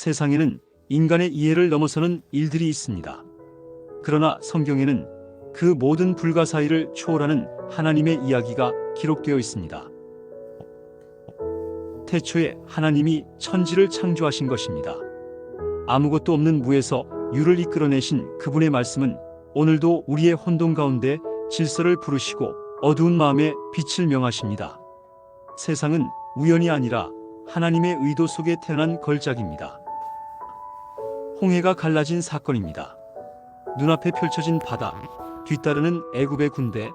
세상에는 인간의 이해를 넘어서는 일들이 있습니다. 그러나 성경에는 그 모든 불가사의를 초월하는 하나님의 이야기가 기록되어 있습니다. 태초에 하나님이 천지를 창조하신 것입니다. 아무것도 없는 무에서 유를 이끌어내신 그분의 말씀은 오늘도 우리의 혼돈 가운데 질서를 부르시고 어두운 마음에 빛을 명하십니다. 세상은 우연이 아니라 하나님의 의도 속에 태어난 걸작입니다. 홍해가 갈라진 사건입니다. 눈앞에 펼쳐진 바다, 뒤따르는 애굽의 군대,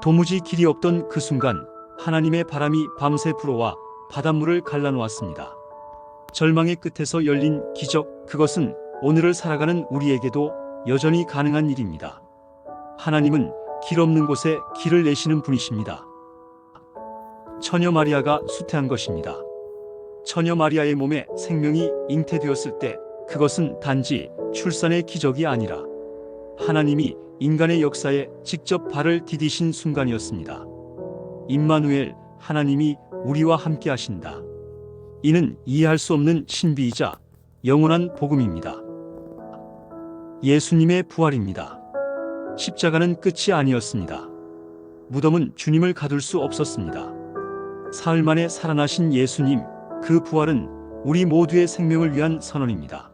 도무지 길이 없던 그 순간 하나님의 바람이 밤새 불어와 바닷물을 갈라놓았습니다. 절망의 끝에서 열린 기적, 그것은 오늘을 살아가는 우리에게도 여전히 가능한 일입니다. 하나님은 길 없는 곳에 길을 내시는 분이십니다. 처녀 마리아가 수태한 것입니다. 처녀 마리아의 몸에 생명이 잉태되었을 때 그것은 단지 출산의 기적이 아니라 하나님이 인간의 역사에 직접 발을 디디신 순간이었습니다. 임마누엘 하나님이 우리와 함께 하신다. 이는 이해할 수 없는 신비이자 영원한 복음입니다. 예수님의 부활입니다. 십자가는 끝이 아니었습니다. 무덤은 주님을 가둘 수 없었습니다. 사흘 만에 살아나신 예수님, 그 부활은 우리 모두의 생명을 위한 선언입니다.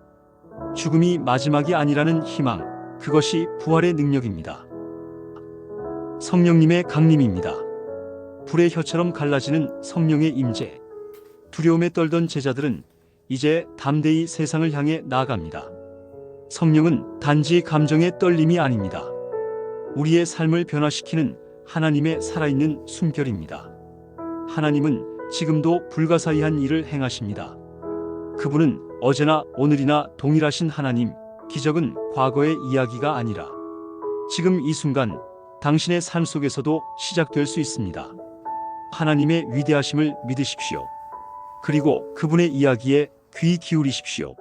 죽음이 마지막이 아니라는 희망, 그것이 부활의 능력입니다. 성령님의 강림입니다. 불의 혀처럼 갈라지는 성령의 임재. 두려움에 떨던 제자들은 이제 담대히 세상을 향해 나아갑니다. 성령은 단지 감정의 떨림이 아닙니다. 우리의 삶을 변화시키는 하나님의 살아있는 숨결입니다. 하나님은 지금도 불가사의한 일을 행하십니다. 그분은 어제나 오늘이나 동일하신 하나님, 기적은 과거의 이야기가 아니라 지금 이 순간 당신의 삶 속에서도 시작될 수 있습니다. 하나님의 위대하심을 믿으십시오. 그리고 그분의 이야기에 귀 기울이십시오.